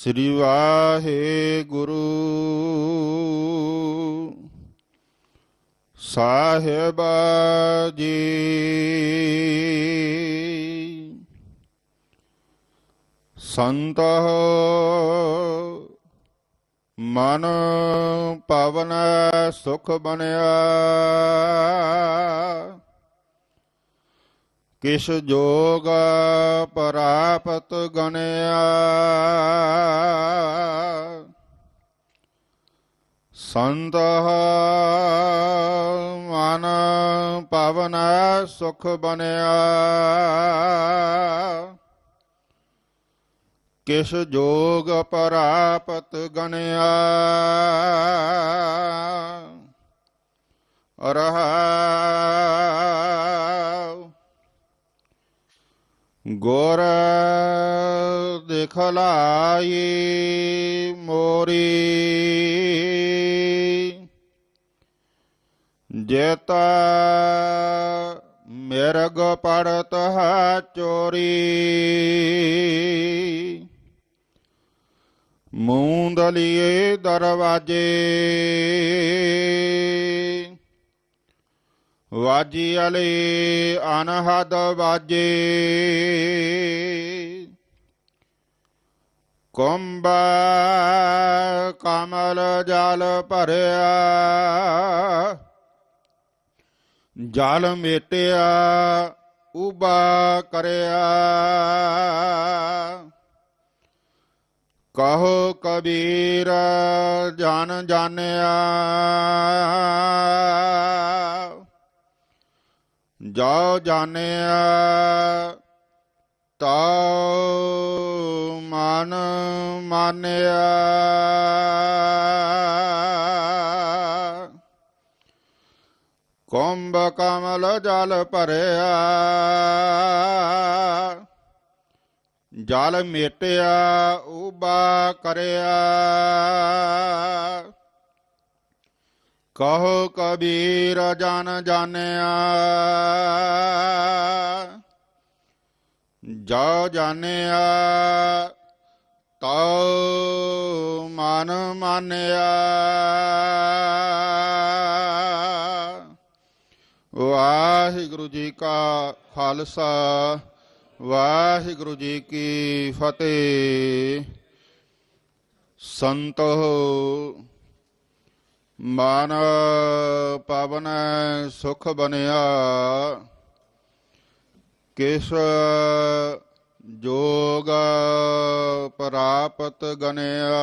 ਸ੍ਰੀ ਵਾਹਿਗੁਰੂ। ਸਾਹਿਬ ਜੀ। ਸੰਤ ਮਨ ਪਵਨ ਸੁਖ ਬਣਿਆ। ਕਿਸ ਜੋਗ ਪ੍ਰਾਪਤ ਗਣਿਆ। ਸੰਤ ਮਨ ਪਵਨ ਸੁਖ ਬਣਿਆ। ਕਿਸ ਜੋਗ ਪ੍ਰਾਪਤ ਗਣਿਆ। ਰਹਾ ਗੁਰ ਦਿਖਲਾਈ ਮੋਰੀ। ਜੇਤਾ ਮਿਰਗ ਪੜਤ ਹੈ ਚੋਰੀ। ਮੂੰਦਲੀਏ ਦਰਵਾਜੇ। ਵਾਜੀ ਅਲੇ ਅਨਹਦ ਵਾਜੇ। ਕੁੰਭ ਕਮਲ ਜਲ ਭਰਿਆ। ਜਲ ਮੇਟਿਆ, ਉਬਾ ਕਰਿਆ। ਕਹੋ ਕਬੀਰ, ਜਨ ਜਾਣਿਆ। ਜੋ ਜਾਣਿਆ ਤਾ ਮਨ ਮਾਨਿਆ। ਕੁੰਭ ਕਮਲ ਜਲ ਭਰਿਆ ਜਲ ਮੇਟਿਆ ਉਬਾ ਕਰਿਆ। ਕਹੋ ਕਬੀਰ ਜਨ ਜਾਣਿਆ। ਜਾ ਜਾਣਿਆ, ਤਉ ਮਨ ਮਾਨਿਆ। ਵਾਹਿਗੁਰੂ ਜੀ ਕਾ ਖਾਲਸਾ, ਵਾਹਿਗੁਰੂ ਜੀ ਕੀ ਫਤਿਹ। ਸੰਤੋ ਮਨ ਪਵਨ ਸੁਖ ਬਨਿਆ ਕਿਸ ਜੋਗ ਪ੍ਰਾਪਤ ਗਨਿਆ